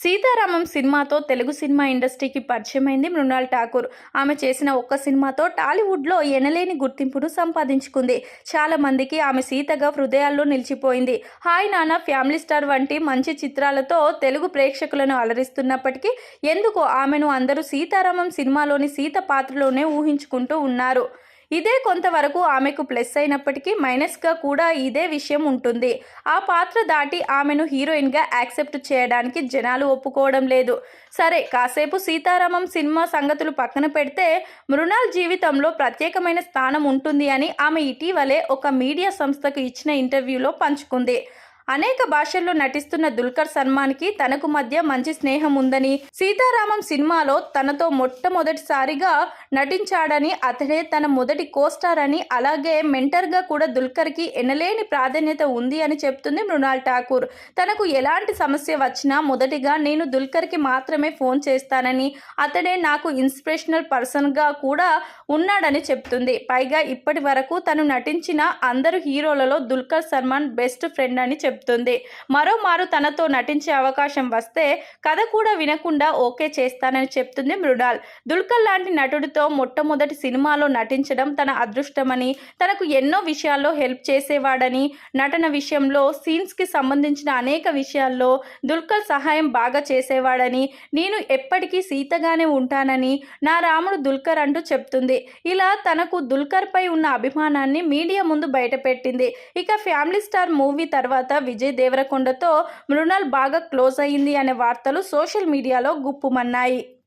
సీతారామం సినిమాతో తెలుగు సినిమా ఇండస్ట్రీకి పరిచయమైంది మృణాల్ ఠాకూర్. ఆమె చేసిన ఒక్క సినిమాతో టాలీవుడ్లో ఎనలేని గుర్తింపును సంపాదించుకుంది. చాలా మందికి ఆమె సీతగా హృదయాల్లో నిలిచిపోయింది. హాయ్ నాన్న ఫ్యామిలీ స్టార్ వంటి మంచి చిత్రాలతో తెలుగు ప్రేక్షకులను అలరిస్తున్నప్పటికీ ఎందుకో ఆమెను అందరూ సీతారామం సినిమాలోని సీత పాత్రలోనే ఊహించుకుంటూ ఉన్నారు? ఇదే కొంతవరకు ఆమెకు ప్లస్ అయినప్పటికీ మైనస్గా కూడా ఇదే విషయం ఉంటుంది. ఆ పాత్ర దాటి ఆమెను హీరోయిన్గా యాక్సెప్ట్ చేయడానికి జనాలు ఒప్పుకోవడం లేదు. సరే కాసేపు సీతారామం సినిమా సంగతులు పక్కన పెడితే మృణాల్ జీవితంలో ప్రత్యేకమైన స్థానం ఉంటుంది అని ఆమె ఇటీవలే ఒక మీడియా సంస్థకు ఇచ్చిన ఇంటర్వ్యూలో పంచుకుంది. అనేక భాషల్లో నటిస్తున్న దుల్కర్ సల్మాన్కి తనకు మధ్య మంచి స్నేహం ఉందని సీతారామం సినిమాలో తనతో మొట్టమొదటిసారిగా నటించాడని అతడే తన మొదటి కోస్టార్ అని అలాగే మెంటర్గా కూడా దుల్కర్కి ఎనలేని ప్రాధాన్యత ఉంది అని చెప్తుంది మృణాల్ ఠాకూర్. తనకు ఎలాంటి సమస్య వచ్చినా మొదటిగా నేను దుల్కర్కి మాత్రమే ఫోన్ చేస్తానని అతడే నాకు ఇన్స్పిరేషనల్ పర్సన్గా కూడా ఉన్నాడని చెప్తుంది. పైగా ఇప్పటి వరకు తను నటించిన అందరు హీరోలలో దుల్కర్ సల్మాన్ బెస్ట్ ఫ్రెండ్ అని చెప్తుంది. మరోమారు తనతో నటించే అవకాశం వస్తే కథ కూడా వినకుండా ఓకే చేస్తానని చెప్తుంది మృణాల్. దుల్కర్ లాంటి నటుడితో మొట్టమొదటి సినిమాలో నటించడం తన అదృష్టమని తనకు ఎన్నో విషయాల్లో హెల్ప్ చేసేవాడని నటన విషయంలో సీన్స్కి సంబంధించిన అనేక విషయాల్లో దుల్కర్ సహాయం బాగా చేసేవాడని నేను ఎప్పటికీ సీతగానే ఉంటానని నా రాముడు దుల్కర్ అంటూ చెప్తుంది. ఇలా తనకు దుల్కర్పై ఉన్న అభిమానాన్ని మీడియా ముందు బయటపెట్టింది. ఇక ఫ్యామిలీ స్టార్ మూవీ తర్వాత విజయ్ దేవరకొండతో మృణాల్ బాగా క్లోజ్ అయింది అనే వార్తలు సోషల్ మీడియాలో గుప్పుమన్నాయి.